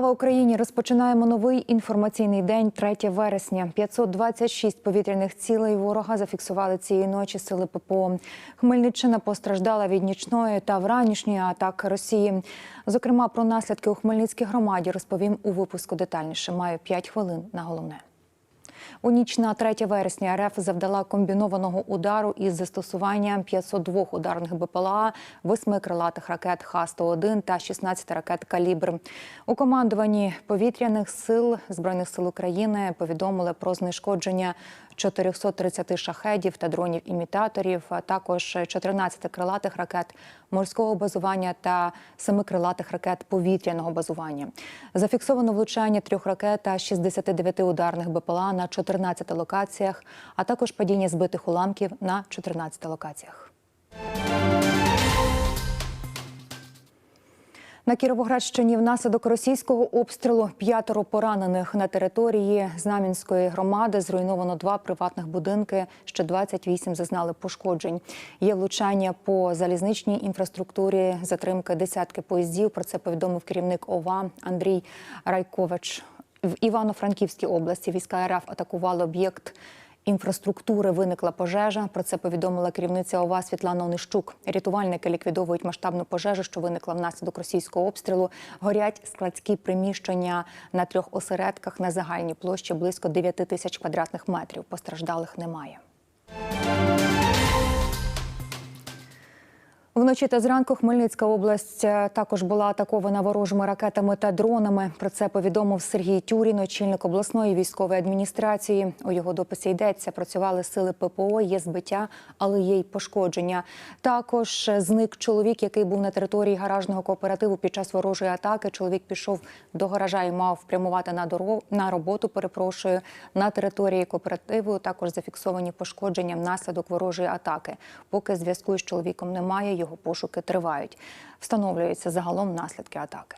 Слава Україні! Розпочинаємо новий інформаційний день, 3 вересня. 526 повітряних цілей ворога зафіксували цієї ночі сили ППО. Хмельниччина постраждала від нічної та вранішньої атаки Росії. Зокрема, про наслідки у Хмельницькій громаді розповім у випуску детальніше. Маю 5 хвилин на головне. У ніч на 3 вересня РФ завдала комбінованого удару із застосуванням 502 ударних БПЛА, 8 крилатих ракет Х-101 та 16 ракет «Калібр». У командуванні повітряних сил Збройних сил України повідомили про знешкодження 430 шахедів та дронів-імітаторів, а також 14 крилатих ракет морського базування та 7 крилатих ракет повітряного базування. Зафіксовано влучання трьох ракет та 69 ударних БПЛА на 14 локаціях, а також падіння збитих уламків на 14 локаціях. На Кіровоградщині внаслідок російського обстрілу п'ятеро поранених на території Знам'янської громади зруйновано два приватних будинки. Ще 28 зазнали пошкоджень. Є влучання по залізничній інфраструктурі, затримки десятки поїздів. Про це повідомив керівник ОВА Андрій Райкович. В Івано-Франківській області війська РФ атакували об'єкт інфраструктури виникла пожежа. Про це повідомила керівниця ОВА Світлана Онищук. Рятувальники ліквідовують масштабну пожежу, що виникла внаслідок російського обстрілу. Горять складські приміщення на трьох осередках на загальній площі близько 9 тисяч квадратних метрів. Постраждалих немає. Вночі та зранку Хмельницька область е, також була атакована ворожими ракетами та дронами. Про це повідомив Сергій Тюрін, очільник обласної військової адміністрації. У його дописі йдеться, працювали сили ППО, є збиття, але є й пошкодження. Також зник чоловік, який був на території гаражного кооперативу під час ворожої атаки. Чоловік пішов до гаража і мав прямувати на дорогу на роботу. Перепрошую на території кооперативу. Також зафіксовані пошкодження внаслідок ворожої атаки. Поки зв'язку з чоловіком немає його пошуки тривають. Встановлюються загалом наслідки атаки.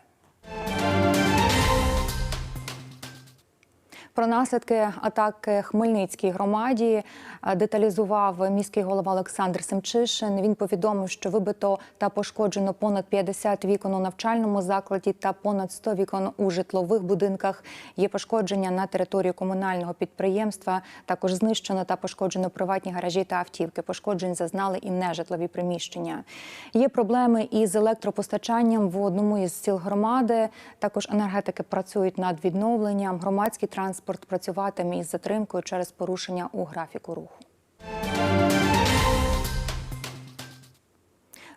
Про наслідки атаки Хмельницькій громаді деталізував міський голова Олександр Семчишин. Він повідомив, що вибито та пошкоджено понад 50 вікон у навчальному закладі та понад 100 вікон у житлових будинках. Є пошкодження на території комунального підприємства. Також знищено та пошкоджено приватні гаражі та автівки. Пошкоджень зазнали і нежитлові приміщення. Є проблеми із електропостачанням в одному із сіл громади. Також енергетики працюють над відновленням. Громадський транспорт транспорт працюватиме із затримкою через порушення у графіку руху.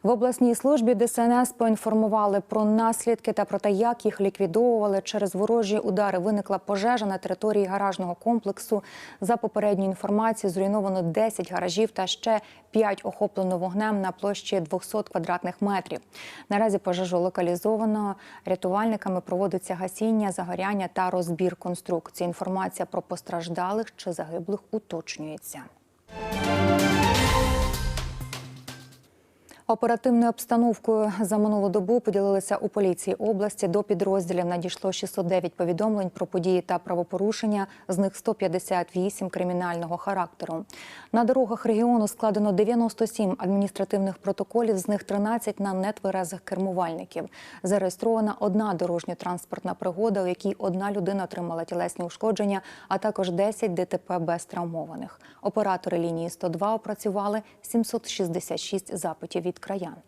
В обласній службі ДСНС поінформували про наслідки та про те, як їх ліквідовували. Через ворожі удари виникла пожежа на території гаражного комплексу. За попередньою інформацією, зруйновано 10 гаражів та ще 5 охоплено вогнем на площі 200 квадратних метрів. Наразі пожежу локалізовано. Рятувальниками проводиться гасіння, загоряння та розбір конструкції. Інформація про постраждалих чи загиблих уточнюється. Оперативною обстановкою за минулу добу поділилися у поліції області. До підрозділів надійшло 609 повідомлень про події та правопорушення. З них 158 кримінального характеру. На дорогах регіону складено 97 адміністративних протоколів, з них 13 на нетверезих кермувальників. Зареєстрована одна дорожньо-транспортна пригода, у якій одна людина отримала тілесні ушкодження, а також 10 ДТП без травмованих. Оператори лінії 102 опрацювали 766 запитів від краян.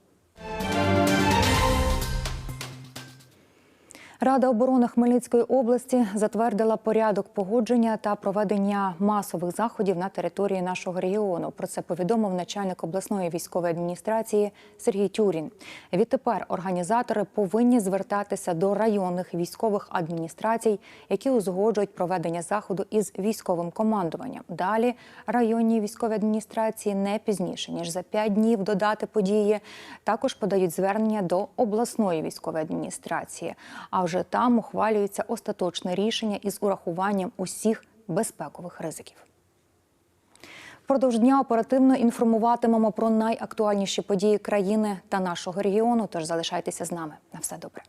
Рада оборони Хмельницької області затвердила порядок погодження та проведення масових заходів на території нашого регіону. Про це повідомив начальник обласної військової адміністрації Сергій Тюрін. Відтепер організатори повинні звертатися до районних військових адміністрацій, які узгоджують проведення заходу із військовим командуванням. Далі районні військові адміністрації не пізніше ніж за п'ять днів до дати події. Також подають звернення до обласної військової адміністрації. А вже там ухвалюється остаточне рішення із урахуванням усіх безпекових ризиків. Продовж дня оперативно інформуватимемо про найактуальніші події країни та нашого регіону. Тож залишайтеся з нами. На все добре.